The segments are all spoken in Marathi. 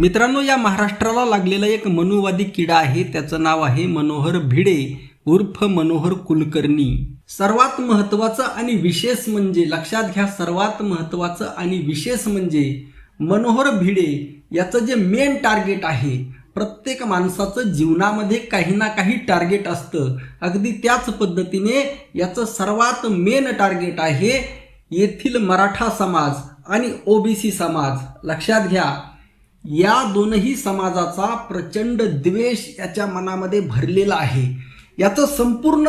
मित्रांनो या महाराष्ट्राला लागलेला एक मनुवादी किडा आहे. त्याचं नाव आहे मनोहर भिडे उर्फ मनोहर कुलकर्णी. सर्वात महत्वाचं आणि विशेष म्हणजे लक्षात घ्या सर्वात महत्वाचं आणि विशेष म्हणजे मनोहर भिडे याचं जे मेन टार्गेट आहे प्रत्येक माणसाचं जीवनामध्ये काही ना काही टार्गेट असतं. अगदी त्याच पद्धतीने याचं सर्वात मेन टार्गेट आहे येथील मराठा समाज आणि ओबीसी समाज. लक्षात घ्या या दोनही समाजाचा प्रचंड द्वेष याच्या मनामध्ये भरलेला आहे. याचं संपूर्ण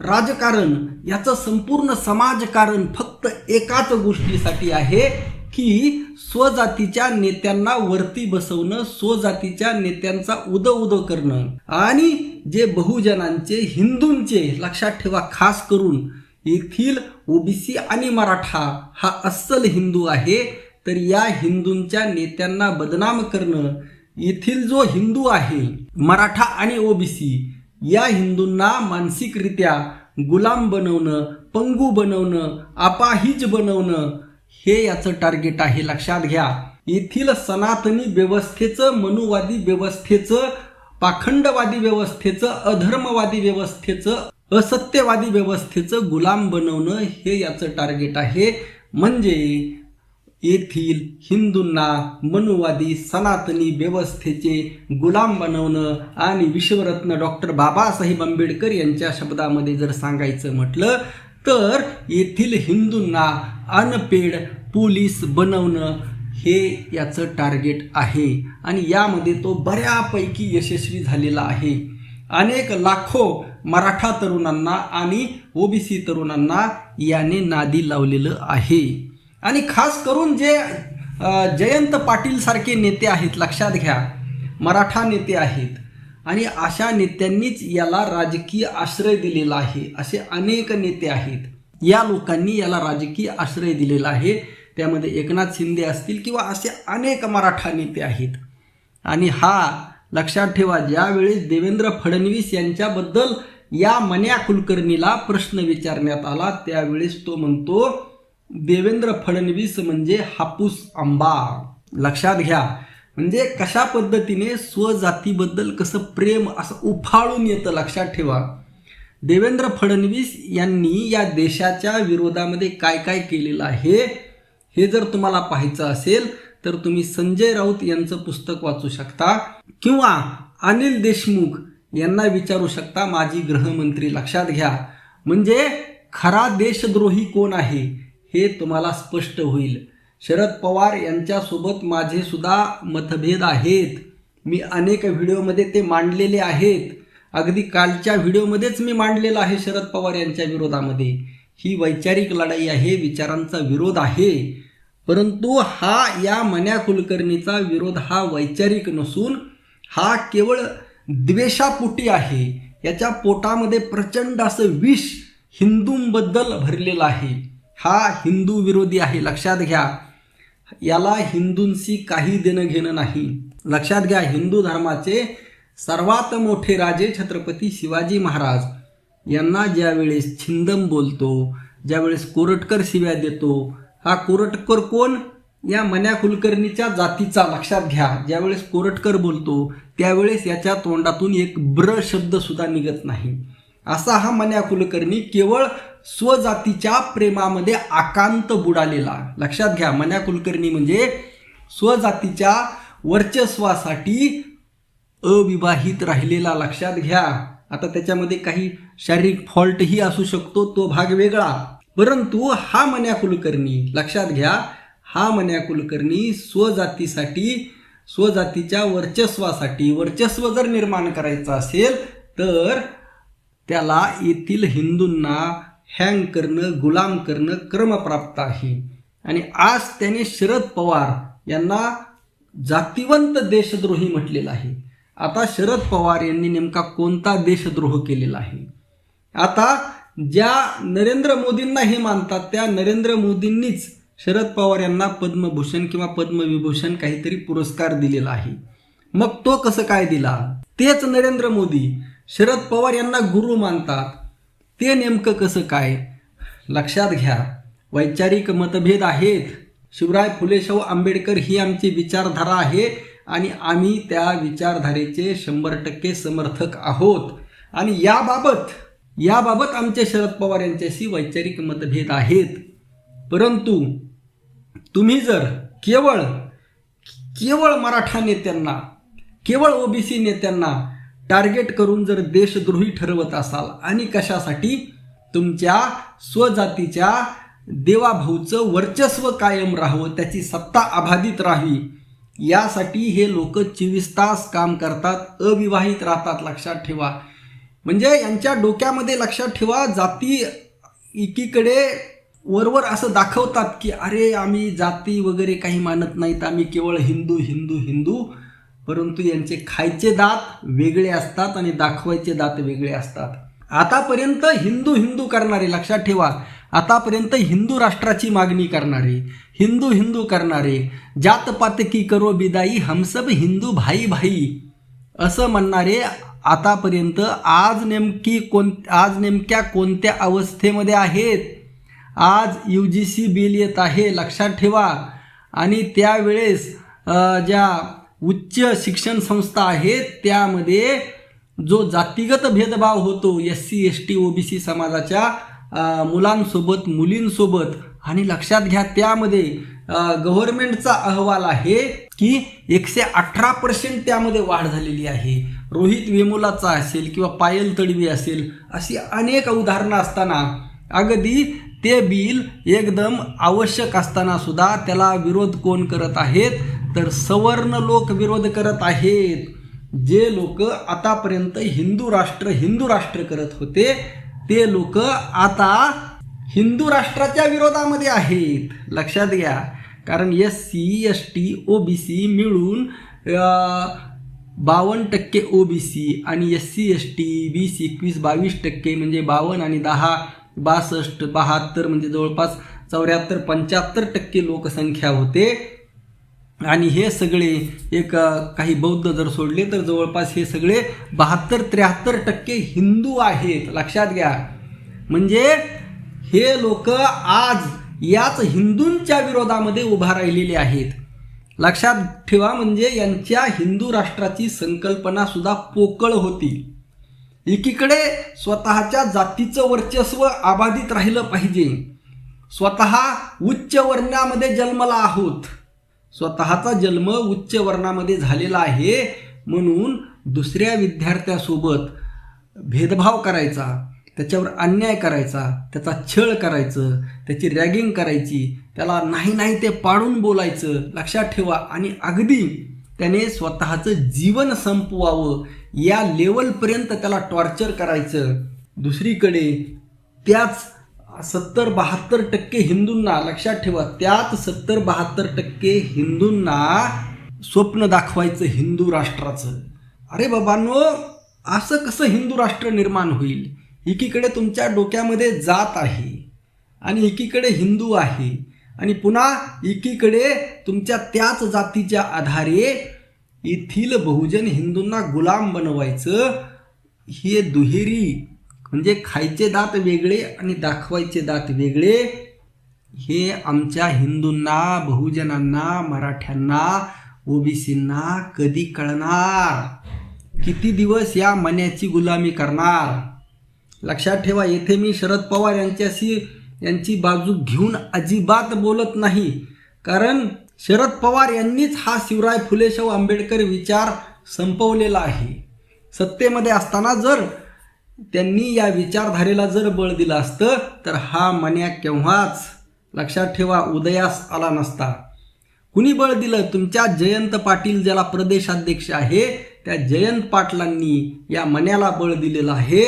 राजकारण याचं संपूर्ण समाजकारण फक्त एकाच गोष्टीसाठी आहे की स्वजातीच्या नेत्यांना वरती बसवणं स्वजातीच्या नेत्यांचा उद उद करणं. आणि जे बहुजनांचे हिंदूंचे लक्षात ठेवा खास करून येथील ओबीसी आणि मराठा हा अस्सल हिंदू आहे तर या हिंदूंच्या नेत्यांना बदनाम करणं येथील जो हिंदू आहे मराठा आणि ओबीसी या हिंदूंना मानसिकरित्या गुलाम बनवणं पंगू बनवणं अपाहिज बनवणं हे याचं टार्गेट आहे. लक्षात घ्या. येथील सनातनी व्यवस्थेचं मनुवादी व्यवस्थेचं पाखंडवादी व्यवस्थेचं अधर्मवादी व्यवस्थेचं असत्यवादी व्यवस्थेचं गुलाम बनवणं हे याचं टार्गेट आहे. म्हणजे येथील हिंदूंना मनुवादी सनातनी व्यवस्थेचे गुलाम बनवणं आणि विश्वरत्न डॉक्टर बाबासाहेब आंबेडकर यांच्या शब्दामध्ये जर सांगायचं म्हटलं तर येथील हिंदूंना अनपेड पोलीस बनवणं हे याचं टार्गेट आहे. आणि यामध्ये तो बऱ्यापैकी यशस्वी झालेला आहे. अनेक लाखो मराठा तरुणांना आणि ओबीसी तरुणांना याने नादी लावलेलं आहे. आणि खास करून जे जयंत पाटील सारखे नेते आहेत लक्षात घ्या मराठा नेते आहेत. आणि अशा नेत्यांनीच याला राजकीय आश्रय दिलेला आहे असे अनेक नेते आहेत. या लोकांनी याला राजकीय आश्रय दिलेला आहे. त्यामध्ये एकनाथ शिंदे असतील किंवा असे अनेक मराठा नेते आहेत. आणि हा लक्षात ठेवा ज्यावेळेस देवेंद्र फडणवीस यांच्याबद्दल या मन्या कुलकर्णीला प्रश्न विचारण्यात आला त्यावेळेस तो म्हणतो देवेंद्र फडणवीस म्हणजे हापूस आंबा. लक्षात घ्या. म्हणजे कशा पद्धतीने स्वजातीबद्दल कसं प्रेम असं उफाळून येतं लक्षात ठेवा. देवेंद्र फडणवीस यांनी या देशाच्या विरोधामध्ये काय काय केलेलं आहे हे जर तुम्हाला पाहायचं असेल तर तुम्ही संजय राऊत यांचं पुस्तक वाचू शकता किंवा अनिल देशमुख यांना विचारू शकता माजी गृहमंत्री. लक्षात घ्या. म्हणजे खरा देशद्रोही कोण आहे? हे तुम्हाला स्पष्ट होईल. शरद पवार यांच्यासोबत माझे सुद्धा मतभेद आहेत. मी अनेक व्हिडिओमध्ये ते मांडलेले आहेत. अगदी कालच्या व्हिडिओमध्येच मी मांडलेलं आहे शरद पवार यांच्या विरोधामध्ये. ही वैचारिक लढाई आहे विचारांचा विरोध आहे. परंतु हा या मन्या कुलकर्णीचा विरोध हा वैचारिक नसून हा केवळ द्वेषापोटी आहे. याच्या पोटामध्ये प्रचंड असं विष हिंदूंबद्दल भरलेलं आहे. हा हिंदू विरोधी आहे. लक्षात घ्या. याला हिंदूंशी काही देणं घेणं नाही. लक्षात घ्या हिंदू धर्माचे सर्वात मोठे राजे छत्रपती शिवाजी महाराज. यांना ज्यावेळेस छिंदम बोलतो ज्यावेळेस कोरटकर शिव्या देतो हा कोरटकर कोण? या मन्या कुलकर्णीच्या जातीचा. लक्षात घ्या. ज्यावेळेस कोरटकर बोलतो त्यावेळेस याच्या तोंडातून एक ब्र शब्द सुद्धा निघत नाही. असा हा मन्या कुलकर्णी केवळ स्वजातीच्या प्रेमामध्ये आकांत बुडालेला. लक्षात घ्या मन्या कुलकर्णी म्हणजे स्वजातीच्या वर्चस्वासाठी अविवाहित राहिलेला. लक्षात घ्या. आता त्याच्यामध्ये काही शारीरिक फॉल्टही असू शकतो तो भाग वेगळा. परंतु हा मन्या कुलकर्णी लक्षात घ्या हा मन्या कुलकर्णी स्वजातीसाठी स्वजातीच्या वर्चस्वासाठी वर्चस्व जर निर्माण करायचं असेल तर त्याला येथील हिंदूंना हँग करणं गुलाम करणं क्रमप्राप्त आहे. आणि आज त्याने शरद पवार यांना जातिवंत देशद्रोही म्हटलेला आहे. आता शरद पवार यांनी नेमका कोणता देशद्रोह केलेला आहे? आता ज्या नरेंद्र मोदींना हे मानतात त्या नरेंद्र मोदींनीच शरद पवार यांना पद्मभूषण किंवा पद्मविभूषण काहीतरी पुरस्कार दिलेला आहे. मग तो कसं काय दिला? तेच नरेंद्र मोदी शरद पवार यांना गुरु मानतात. ते नेमकं कसं काय? लक्षात घ्या. वैचारिक मतभेद आहेत. शिवराय फुले शाहू आंबेडकर ही आमची विचारधारा आहे आणि आम्ही त्या विचारधारेचे शंभर टक्के समर्थक आहोत. आणि याबाबत याबाबत आमचे शरद पवार यांच्याशी वैचारिक मतभेद आहेत. परंतु तुम्ही जर केवळ केवळ मराठा नेत्यांना केवळ ओबीसी नेत्यांना टार्गेट करून जर देशद्रोही ठरवत असाल आणि कशासाठी? तुमच्या स्वजातीच्या देवाभाऊचं वर्चस्व कायम राहावं त्याची सत्ता अबाधित राहावी. यासाठी हे लोक चोवीस तास काम करतात अविवाहित राहतात लक्षात ठेवा. म्हणजे यांच्या डोक्यामध्ये लक्षात ठेवा जाती एकीकडे वरवर असं दाखवतात की अरे आम्ही जाती वगैरे काही मानत नाहीत आम्ही केवळ हिंदू हिंदू हिंदू. परंतु यांचे खायचे दात वेगळे असतात आणि दाखवायचे दात वेगळे असतात. आतापर्यंत हिंदू हिंदू करणारे लक्षात ठेवा आतापर्यंत हिंदू राष्ट्राची मागणी करणारे हिंदू हिंदू करणारे जात की करो बिदाई हमसब हिंदू भाई भाई असं म्हणणारे आतापर्यंत आज नेमकी कोण आज नेमक्या कोणत्या अवस्थेमध्ये आहेत? आज यू जी सी बिल येत आहे लक्षात ठेवा. आणि त्यावेळेस ज्या उच्च शिक्षण संस्था आहेत त्यामध्ये जो जातीगत भेदभाव होतो S C S T O B C समाजाच्या मुलांसोबत मुलींसोबत आणि लक्षात घ्या त्यामध्ये गव्हर्नमेंटचा अहवाल आहे की एकशे अठरा पर्सेंट त्यामध्ये वाढ झालेली आहे. रोहित वेमुलाचा असेल किंवा पायल तडवी असेल अशी अनेक उदाहरणं असताना अगदी ते बिल एकदम आवश्यक असताना सुद्धा त्याला विरोध कोण करत आहेत? तर सवर्ण लोक विरोध करत आहेत. जे लोक आतापर्यंत हिंदू राष्ट्र हिंदू राष्ट्र करत होते ते लोक आता हिंदू राष्ट्राच्या विरोधामध्ये आहेत. लक्षात घ्या. कारण S C S T O B C मिळून बावन्न टक्के ओ बी सी आणि एस सी एस टी वीस एकवीस बावीस टक्के म्हणजे बावन्न आणि दहा बासष्ट बहात्तर म्हणजे जवळपास चौऱ्याहत्तर पंच्याहत्तर टक्के लोकसंख्या होते. आणि हे सगळे एक काही बौद्ध जर सोडले तर जवळपास हे सगळे बहात्तर त्र्याहत्तर टक्के हिंदू आहेत. लक्षात घ्या. म्हणजे हे लोक आज याच हिंदूंच्या विरोधामध्ये उभा राहिलेले आहेत. लक्षात ठेवा म्हणजे यांच्या हिंदू राष्ट्राची संकल्पना सुद्धा पोकळ होती. एकीकडे स्वतःच्या जातीचं वर्चस्व अबाधित राहिलं पाहिजे. स्वतः उच्च वर्णामध्ये जन्मला आहोत. स्वतःचा जन्म उच्च वर्णामध्ये झालेला आहे म्हणून दुसऱ्या विद्यार्थ्यासोबत भेदभाव करायचा त्याच्यावर अन्याय करायचा त्याचा छळ करायचं त्याची रॅगिंग करायची त्याला नाही नाही ते पाडून बोलायचं लक्षात ठेवा. आणि अगदी त्याने स्वतःचं जीवन संपवावं या लेवलपर्यंत त्याला टॉर्चर करायचं. दुसरीकडे त्याच सत्तर बहात्तर टक्के हिंदूंना लक्षात ठेवा त्यात सत्तर बहात्तर टक्के हिंदूंना स्वप्न दाखवायचं हिंदू राष्ट्राचं. अरे बाबांनो असं कसं हिंदू राष्ट्र निर्माण होईल? एकीकडे तुमच्या डोक्यामध्ये जात आहे आणि एकीकडे हिंदू आहे आणि पुन्हा एकीकडे तुमच्या त्याच जातीच्या आधारे येथील बहुजन हिंदूंना गुलाम बनवायचं हे दुहेरी म्हणजे खायचे दात वेगळे आणि दाखवायचे दात वेगळे हे आमच्या हिंदूंना बहुजनांना मराठ्यांना ओबीसींना कधी कळणार? किती दिवस या मन्याची गुलामी करणार? लक्षात ठेवा येथे मी शरद पवार यांच्याशी यांची बाजू घेऊन अजिबात बोलत नाही. कारण शरद पवार यांनीच हा शिवराय फुले शाहू आंबेडकर विचार संपवलेला आहे. सत्तेमध्ये असताना जर त्यांनी या विचारधारेला जर बळ दिलं असतं तर हा मन्या केव्हाच लक्षात ठेवा उदयास आला नसता. कुणी बळ दिलं? तुमच्या जयंत पाटील ज्याला प्रदेशाध्यक्ष आहे त्या जयंत पाटलांनी या मन्याला बळ दिलेलं आहे.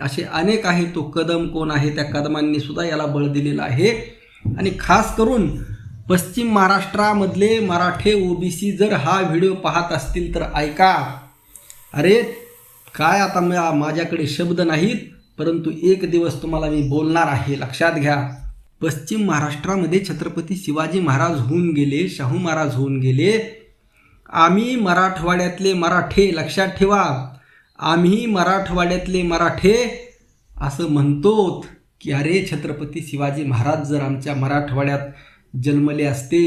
असे अनेक आहे तो कदम कोण आहे त्या कदमांनी सुद्धा याला बळ दिलेलं आहे. आणि खास करून पश्चिम महाराष्ट्रामधले मराठे ओबीसी जर हा व्हिडिओ पाहत असतील तर ऐका. अरे काय आता मला माझ्याकडे शब्द नाहीत परंतु एक दिवस तुम्हाला मी बोलणार आहे. लक्षात घ्या. पश्चिम महाराष्ट्रामध्ये छत्रपती शिवाजी महाराज होऊन गेले शाहू महाराज होऊन गेले. आम्ही मराठवाड्यातले मराठे लक्षात ठेवा. आम्ही मराठवाड्यातले मराठे असं म्हणतोत की अरे छत्रपती शिवाजी महाराज जर आमच्या मराठवाड्यात जन्मले असते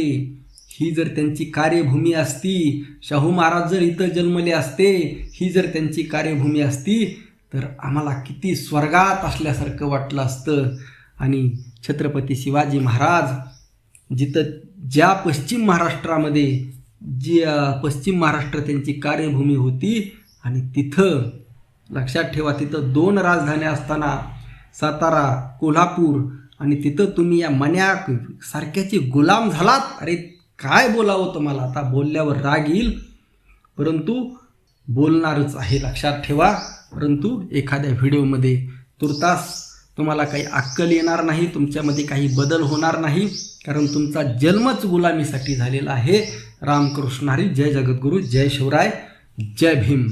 ही जर त्यांची कार्यभूमी असती शाहू महाराज जर इथं जन्मले असते ही जर त्यांची कार्यभूमी असती तर आम्हाला किती स्वर्गात असल्यासारखं वाटलं असतं. आणि छत्रपती शिवाजी महाराज जिथं ज्या पश्चिम महाराष्ट्रामध्ये जी पश्चिम महाराष्ट्र त्यांची कार्यभूमी होती आणि तिथं लक्षात ठेवा तिथं दोन राजधान्या असताना सातारा कोल्हापूर आणि तिथं तुम्ही या मन्या सारख्याचे गुलाम झालात. अरे काय बोलावं तुम्हाला? आता बोलल्यावर राग येईल. परंतु बोलणारच आहे लक्षात ठेवा. परंतु एखाद्या व्हिडिओमध्ये तुर्तास तुम्हाला काही अक्कल येणार नाही तुमच्यामध्ये काही बदल होणार नाही. कारण तुमचा जन्मच गुलामीसाठी झालेला आहे. रामकृष्ण हरी. जय जगद्गुरू. जय शिवराय. जय भीम.